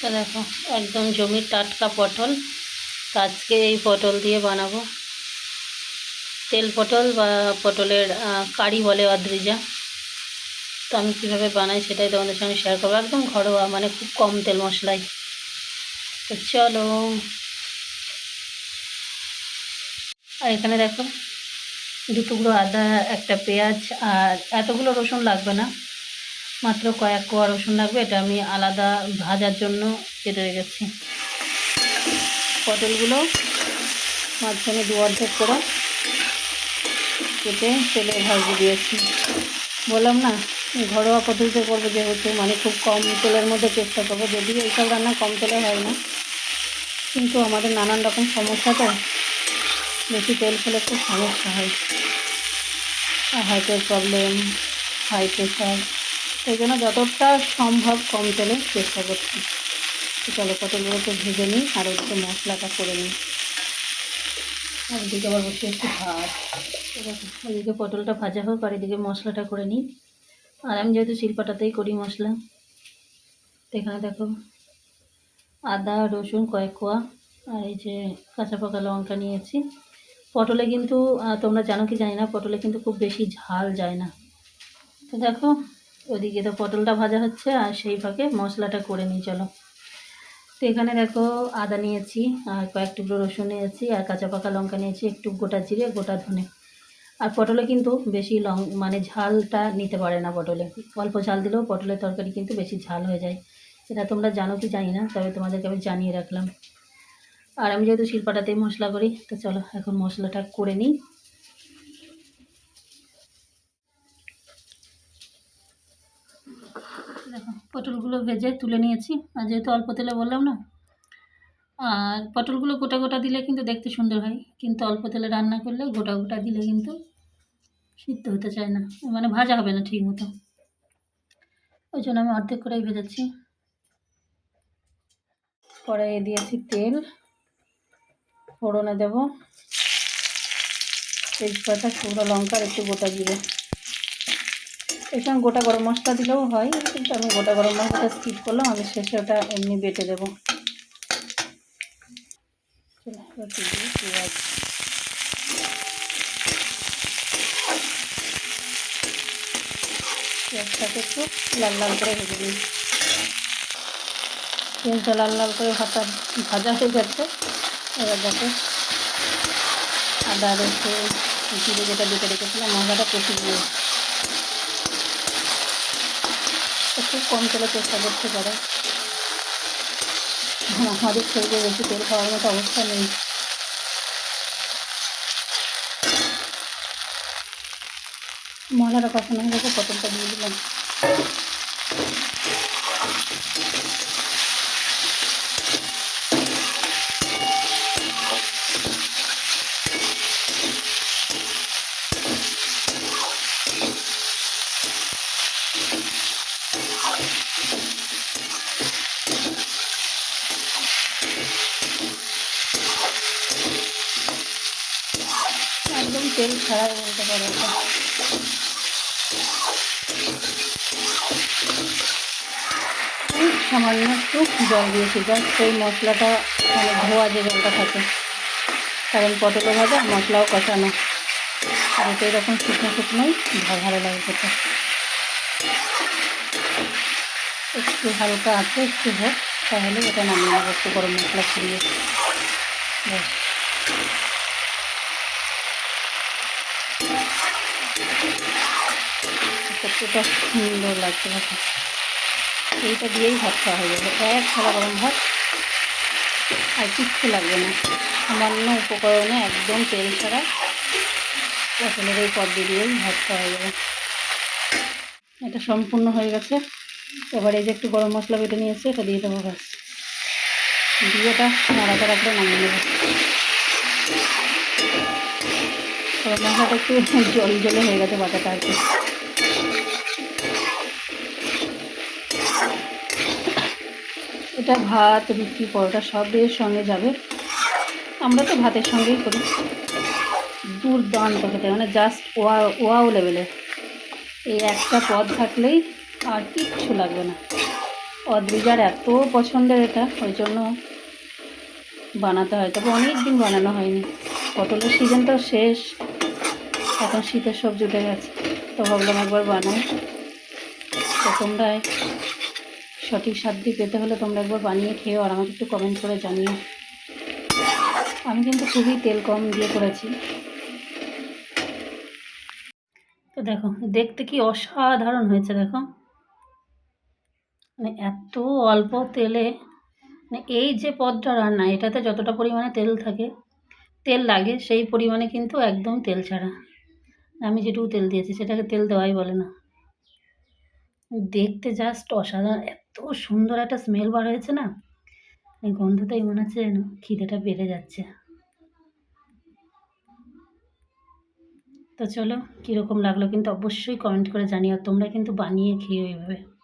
তো দেখো, একদম জমির টাটকা পটল। আজকে এই পটল দিয়ে বানাবো। তেল পটল বা পটলের কারি বলে অদ্রিজা। তো আমি কীভাবে বানাই সেটাই তোমাদের সঙ্গে শেয়ার করব। একদম ঘরোয়া মানে খুব কম তেল মশলায়। তো চলো। আর এখানে দেখো, দু টুকরো আদা, একটা পেঁয়াজ, আর এতগুলো রসুন লাগবে না। মাত্র কয়েক কোয়া রসুন লাগবে, এটা আমি আলাদা ভাজার জন্য কেটে রেখেছি। পটলগুলো মাঝখানে দু অর্ধেক করে কেটে তেলে ভাজিয়ে দিয়েছি। বললাম না ঘরোয়া পদ্ধতিতে করব যেহেতু মানে খুব কম তেলের মধ্যে চেষ্টা করব, যদিও এইসব রান্না কম তেলে হয় না। কিন্তু আমাদের নানান রকম সমস্যা তো, বেশি তেল খেলে খুব সমস্যা হয়। হার্টের প্রবলেম, হাই প্রেশার সেই জন্য যতটা সম্ভব কম তেলে চেষ্টা করছি। চলো পটলগুলোকে ভেজে নিই আর ওদিকে মশলাটা করে নিই। আর এদিকে আবার বসে একটু ভাত। ওইদিকে পটলটা ভাজা হোক আর এদিকে মশলাটা করে নিই। আর আমি যেহেতু শিলপাটাতেই করি মশলা, এখানে দেখো আদা, রসুন, কয়েক কোয়া আর এই যে কাঁচা পাকা লঙ্কা নিয়েছি। পটলে কিন্তু তোমরা জানো কি জানি না, পটলে কিন্তু খুব বেশি ঝাল যায় না। তো দেখো ওদিকে তো পটলটা ভাজা হচ্ছে, আর সেই ফাঁকে মশলাটা করে নিই, চলো। তো এখানে দেখো আদা নিয়েছি, আর কয়েক টুকরো রসুন নিয়েছি, আর কাঁচা পাকা লঙ্কা নিয়েছি, একটু গোটা জিরে, গোটা ধনে। আর পটলে কিন্তু বেশি লং মানে ঝালটা নিতে পারে না পটলে। অল্প ঝাল দিলেও পটলের তরকারি কিন্তু বেশি ঝাল হয়ে যায়। সেটা তোমরা জানো কি জানি না, তবে তোমাদেরকে আমি জানিয়ে রাখলাম। আর আমি যেহেতু শিলপাটাতেই মশলা করি, তো চলো এখন মশলাটা করে নিই দেখো পটলগুলো ভেজে তুলে নিয়েছি। আর যেহেতু অল্প তেলে বললাম না, আর পটলগুলো গোটা গোটা দিলে কিন্তু দেখতে সুন্দর হয়। কিন্তু অল্প তেলে রান্না করলে গোটা গোটা দিলে কিন্তু সিদ্ধ হতে চায় না মানে ভাজা হবে না ঠিক মতো। ওই জন্য আমি অর্ধেক করেই ভেজাচ্ছি কড়াইয়ে দিয়েছি তেল, ফোড়নে দেব। তেজপাতা, শুকনো লঙ্কার একটু গোটা জিরে। এর গোটা গরম মশলা দিলেও হয়, কিন্তু আমি গোটা গরম মশলাটা স্কিপ করলাম, আমি শেষে ওটা এমনি বেটে দেবো। পেঁয়াজ। পেঁয়াজটাকে একটু লাল লাল করে ভেজে দিই পেঁয়াজটা লাল লাল করে ভাজা ভাজা হয়ে যাচ্ছে এবার দেখো, আদা রসুন, জিরে যেটা বেটে রেখেছিলাম, মশলাটা কষি দিয়ে একটু কম তেলে চেষ্টা করতে পারো। আমাদের শরীরে বেশি তেল খাওয়ার মতো অবস্থা নেই। মশলাটা কষানো হয়ে গেছে, পটলটা দিয়ে দিলাম একদম তেল ছাড়াই বলতে পারো সামান্য একটু জল দিয়েছি জাস্ট সেই মশলাটা মানে ধোয়া যে জলটা থাকে। কারণ পটলও ভাজা, মশলাও কষানো। আর এটা এরকম শুকনো শুকনোই ভালো লাগে খেতে। একটু হালকা আছে একটু হোক, তাহলে এটা নামিয়ে নেব একটু গরম মশলা ছড়িয়ে। কতটা সুন্দর লাগছে দেখো। এইটা দিয়েই ভাত খাওয়া হয়ে যাবে। এক থালা গরম ভাত আর কিচ্ছু লাগবে না। সামান্য উপকরণে একদম তেল ছাড়া পটলের এই পদ্ম দিয়েই ভাত খাওয়া হয়ে যাবে। এটা সম্পূর্ণ হয়ে গেছে। এবার এই যে একটু গরম মশলা বেটে নিয়েছে, এটা দিয়ে দেবো ব্যাস। দিয়ে এটা নাড়াতে রাখলে নামিয়ে নেব। গরম মশলাটা একটু জল জলে হয়ে গেছে বাটাটা আর কি। এটা ভাত, রুটি, পরোটা সবের সঙ্গে যাবে। আমরা তো ভাতের সঙ্গেই করি। দুর্দান্ত খেতে মানে জাস্ট ওয়া, ওয়াও লেভেলের এই একটা পদ থাকলেই আর কিচ্ছু লাগবে না। অদ্রিজার এত পছন্দের এটা, ওই জন্য বানাতে হয়। তবে অনেক দিন বানানো হয়নি। পটলের সিজন তো শেষ। এখন শীতের সবজি উঠে গেছে। তো ভাবলাম একবার বানাই। তো তোমরা সঠিক স্বাদটি পেতে হলে তোমরা একবার বানিয়ে খেয়েও আর আমাকে একটু কমেন্ট করে জানিও। আমি কিন্তু খুবই তেল কম দিয়ে করেছি। তো দেখো, দেখতে কি অসাধারণ হয়েছে দেখো। মানে এত অল্প তেলে মানে এই যে পদটা রান্না, এটাতে যতটা পরিমাণে তেল থাকে, তেল লাগে, সেই পরিমাণে কিন্তু একদম তেল ছাড়া। আমি যেটুকু তেল দিয়েছি সেটাকে তেল দেওয়াই বলে না। দেখতে জাস্ট অসাধারণ, এত সুন্দর একটা স্মেল বার হয়েছে না? এই গন্ধটাই মনে হচ্ছে যেন খিদেটা বেড়ে যাচ্ছে। তো চলো, কীরকম লাগল কিন্তু অবশ্যই কমেন্ট করে জানিও, তোমরা কিন্তু বানিয়ে খেয়ে এইভাবে